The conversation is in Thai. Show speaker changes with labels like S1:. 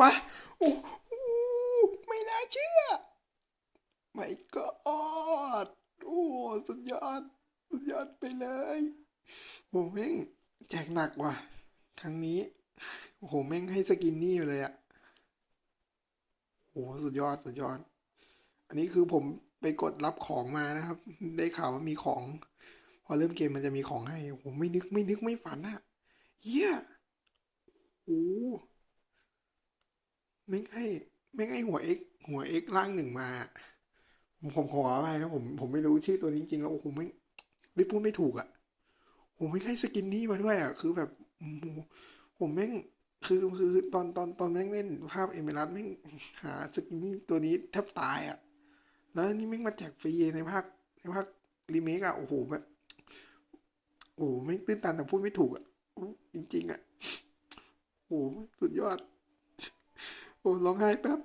S1: มาโอ้โหไม่น่าเชื่อไม่ก็อดโอ้สุดยอด สุดยอดไปเลยโอ้แม่งแจกหนักว่ะ ครั้งนี้โอ้โหแม่งให้สกินนี่อยู่เลยอะโอ้สุดยอดสุดยอด อันนี้คือผมไปกดรับของมานะครับ ได้ข่าวว่ามีของ พอเริ่มเกมมันจะมีของให้โอ้โหไม่นึกไม่นึกไม่ฝันอะเยี่ยโอ้ ไม่งให้ไม่ให้หัวเอ็กหัวเอ็กร่างหนึ่งมาผมผมขออภัยนะผมผมไม่รู้ชื่อตัวนี้จริงๆแล้วโอ้โหไม่ไม่พูดไม่ถูกอะ่ะผมไม่ได้สกินนี่มาด้วยอะ่ะคือแบบโอ้โหผมแม่งคือคือตอนตอนตอนแม่งเล่นภาพเอเมรัสแม่งหาสกินนี่ตัวนี้แทบตายอะ่ะ แล้วนี่แม่งมาแจกฟรีในภาคในภาครีเมคอะ่ะโอ้โหแบบโอ้โหไม่งตื้นตันแต่พูดไม่ถูกอะ่ะจริงๆอะ่ะโอ้โหสุดยอด โอ้ร้องไห้แป๊บ